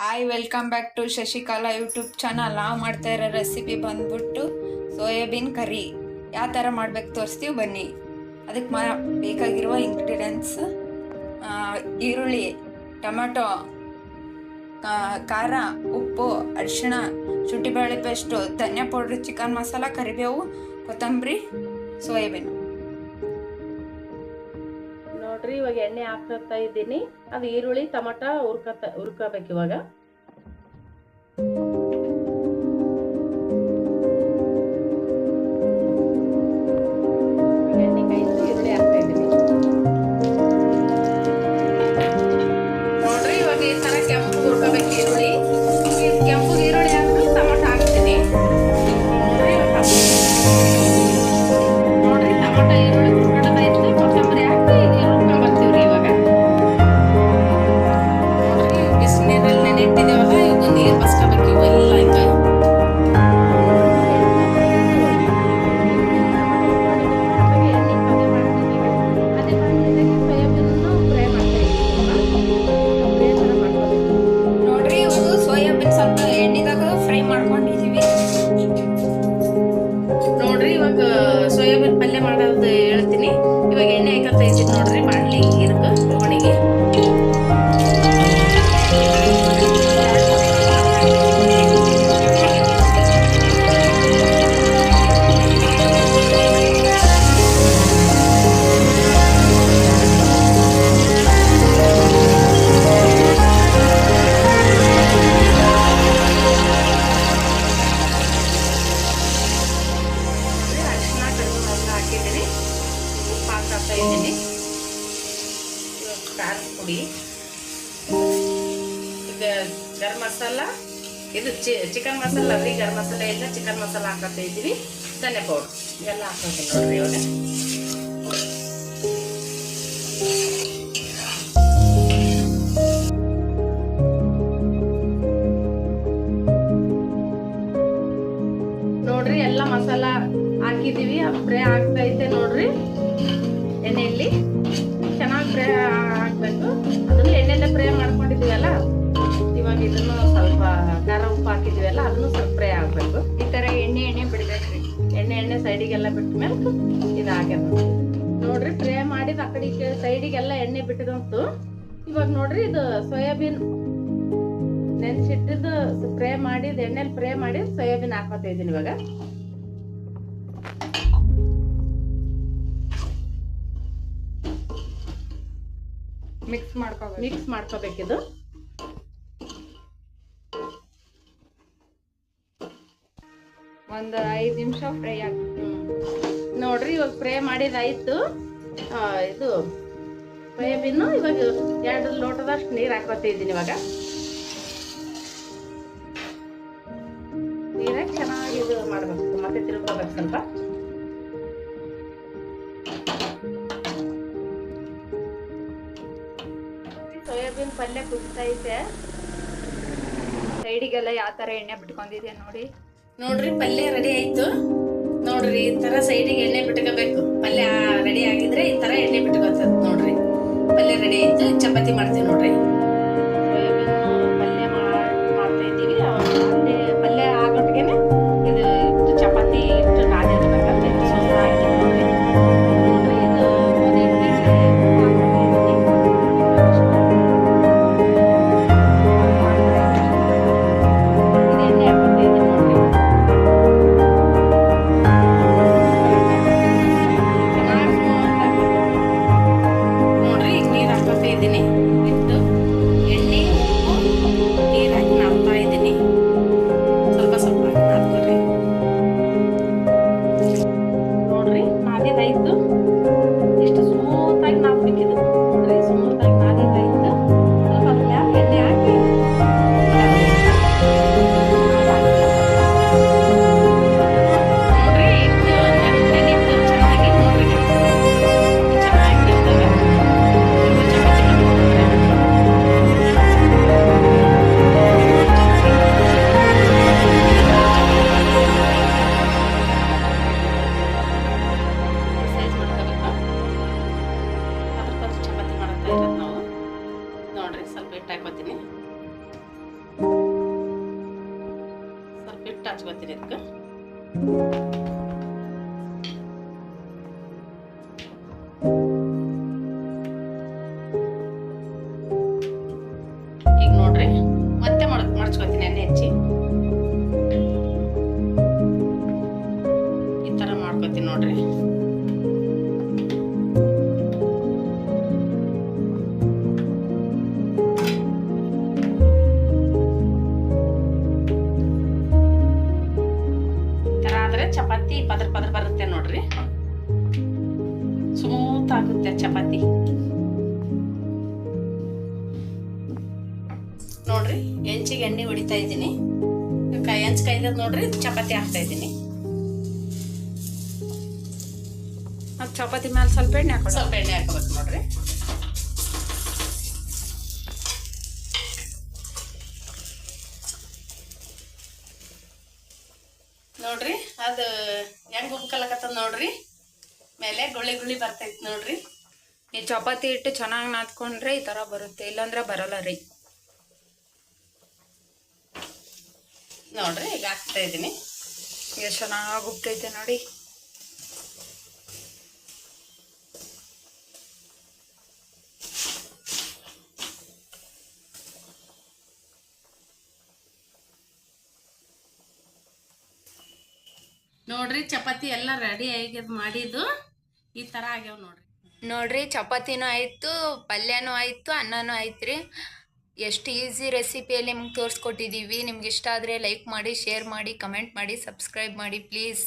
Hi welcome back to Shashikala YouTube channel ನಾವು ಮಾಡ್ತಾ ಇರೋ ರೆಸಿಪಿ ಬಂದ್ಬಿಟ್ಟು ಸೋಯಾಬೀನ್ ಕರಿ. ಯಾವ ಥರ ಮಾಡ್ಬೇಕು ತೋರಿಸ್ತೀವಿ? ಬನ್ನಿ. ಅದಕ್ಕೆ ಮಾ ಬೇಕಾಗಿರುವ ಇಂಗ್ರೀಡಿಯೆಂಟ್ಸ್ ಈರುಳ್ಳಿ, ಟೊಮೆಟೊ ಖಾರ, ಉಪ್ಪು, ಅರಿಶಿಣ, ಶುಂಠಿ, ಬೆಳ್ಳುಳ್ಳಿ ಪೇಸ್ಟು, ಧನಿಯಾ ಪೌಡ್ರ್, ಚಿಕನ್ ಮಸಾಲ, ಕರಿಬೇವು, ಕೊತ್ತಂಬರಿ, ಸೋಯಾಬೀನ್. ನೋಡ್ರಿ ಇವಾಗ ಎಣ್ಣೆ ಹಾಕ್ತಾ ಇದ್ದೀನಿ. ಅದು ಈರುಳ್ಳಿ ಟಮಟ ಹುರ್ಕತ ಹುರ್ಕೋಬೇಕು ಇವಾಗ. ಖಾರದ ಪುಡಿ, ಈಗ ಗರಂ ಮಸಾಲ, ಇದು ಚಿಕನ್ ಮಸಾಲ ರೀ ಗರಂ ಮಸಾಲ ಎಲ್ಲ ಚಿಕನ್ ಮಸಾಲ ಹಾಕತ್ತಾ ಇದ್ದೀವಿ ಧನ್ಯ ಪೌಡ್ರ್. ಎಲ್ಲ ಹಾಕೋತೀನಿ ನೋಡ್ರಿ ಇವಾಗ. ನೋಡ್ರಿ, ಎಲ್ಲ ಮಸಾಲ ಹಾಕಿದೀವಿ ಅದು ಫ್ರೈ ಆಗ್ತಾ ನೋಡಿ ನೋಡ್ರಿ. ಎಣ್ಣೆಯಲ್ಲಿ. ಸೈಡಿಗೆಲ್ಲ ಬಿಟ್ಟ ಮೇಲೆ ಇದು ಹಾಕ್ಯದ ನೋಡ್ರಿ ಫ್ರೈ ಮಾಡಿದ ಆ ಕಡೆ ಸೈಡಿಗೆಲ್ಲ ಎಣ್ಣೆ ಬಿಟ್ಟಿದಂತು. ಇವಾಗ ನೋಡ್ರಿ ಇದು ಸೋಯಾಬೀನ್ ನೆನ್ಸಿಟ್ಟಿದ್ದು ಫ್ರೈ ಮಾಡಿದ ಎಣ್ಣೆಲಿ ಫ್ರೈ ಮಾಡಿ ಸೋಯಾಬೀನ್ ಹಾಕೋತಾ ಇದ್ದೀನಿ ಇವಾಗ. ಮಿಕ್ಸ್ ಮಾಡ್ಕೋಬೇಕು. ಮಿಕ್ಸ್ ಮಾಡ್ಕೋಬೇಕಿದು. ಒಂದು ಐದು ನಿಮಿಷ ಫ್ರೈ ಆಗ್ತದೆ ನೋಡ್ರಿ ಇವಾಗ ಫ್ರೈ ಮಾಡಿದಾಯ್ತು. ಇದು ಸೋಯಾಬೀನು ಇವಾಗ ಎರಡು ಲೋಟದಷ್ಟು ನೀರು ಹಾಕೋತಾ ಇದ್ದೀನಿ ಇವಾಗ. ನೀರಾಗಿ ಚೆನ್ನಾಗಿ ಇದು ಮಾಡಬೇಕು, ಮತ್ತೆ ತಿರ್ಕೋಬೇಕು ಸ್ವಲ್ಪ. ಸೋಯಾಬೀನ್ ಪಲ್ಯ ಕುದಿತೈತೆ ಸೈಡಿಗೆಲ್ಲ ಯಾವ ಥರ ಎಣ್ಣೆ ಬಿಟ್ಕೊಂಡಿದ್ಯಾ ನೋಡಿ. ನೋಡ್ರಿ, ಪಲ್ಯ ರೆಡಿ ಆಯ್ತು. ನೋಡ್ರಿ, ಈ ತರ ಸೈಡಿಗೆ ಎಣ್ಣೆ ಬಿಟ್ಕೋಬೇಕು. ಪಲ್ಯ ರೆಡಿ ಆಗಿದ್ರೆ ಈ ತರ ಎಣ್ಣೆ ಬಿಟ್ಕೋತದ ನೋಡ್ರಿ. ಪಲ್ಯ ರೆಡಿ ಆಯ್ತು, ಚಪಾತಿ ಮಾಡ್ತೀವಿ ಇದಕ್ಕೆ ಈಗ ನೋಡ್ರಿ ಮತ್ತೆ ಈ ಥರ ಮಾಡ್ಕೊತೀನಿ ನೋಡ್ರಿ. ಚಪಾತಿ ಪದ್ರ ಪದ್ರ ಬರುತ್ತೆ ನೋಡ್ರಿ. ಸ್ಮೂತ್ ಆಗುತ್ತೆ ಚಪಾತಿ. ನೋಡ್ರಿ ಹೆಂಚಿಗೆ ಎಣ್ಣೆ ಹೊಡಿತಾ ಇದ್ದೀನಿ. ಕೈ ಹೆಂಚ್ ಕೈದ ನೋಡ್ರಿ ಚಪಾತಿ ಹಾಕ್ತಾ ಇದ್ದೀನಿ. ಅದು ಚಪಾತಿ ಮೇಲೆ ಸ್ವಲ್ಪ ಎಣ್ಣೆ ಹಾಕೊಳ್ಳೋ ಸ್ವಲ್ಪ ಎಣ್ಣೆ ಹಾಕೋಬೇಕು ನೋಡ್ರಿ. ನೋಡ್ರಿ ಅದು ಹೆಂಗ್ ಉಬ್ಕಲಕತ್ತದ ನೋಡ್ರಿ. ಮೇಲೆ ಗುಳ್ಳಿ ಗುಳ್ಳಿ ಬರ್ತೈತಿ ನೋಡ್ರಿ. ಈ ಚಪಾತಿ ಇಟ್ಟು ಚೆನ್ನಾಗಿ ನಾದ್ಕೊಂಡ್ರೆ ಈ ಥರ ಬರುತ್ತೆ ಇಲ್ಲಾಂದ್ರೆ ಬರಲ್ಲ ರೀ. ನೋಡ್ರಿ ಈಗ ಹಾಕ್ತಾ ಇದ್ದೀನಿ ಈಗ ಚೆನ್ನಾಗಿ ಉಬ್ತೈತೆ ನೋಡಿ. ನೋಡ್ರಿ ಚಪಾತಿ ಎಲ್ಲ ರೆಡಿ ಆಗ್ಯದ ಮಾಡಿದ್ದು. ಈ ತರ ಆಗ್ಯಾವ ನೋಡ್ರಿ. ನೋಡ್ರಿ, ಚಪಾತಿನೂ ಆಯಿತು, ಪಲ್ಯನೂ ಆಯಿತು, ಅನ್ನನೂ ಆಯ್ತು ರೀ. ಎಷ್ಟು ಈಸಿ ರೆಸಿಪಿಯಲ್ಲಿ ನಿಮ್ಗೆ ತೋರಿಸ್ಕೊಟ್ಟಿದ್ದೀವಿ ನಿಮ್ಗೆ ಇಷ್ಟ ಆದರೆ ಲೈಕ್ ಮಾಡಿ ಶೇರ್ ಮಾಡಿ ಕಮೆಂಟ್ ಮಾಡಿ ಸಬ್ಸ್ಕ್ರೈಬ್ ಮಾಡಿ ಪ್ಲೀಸ್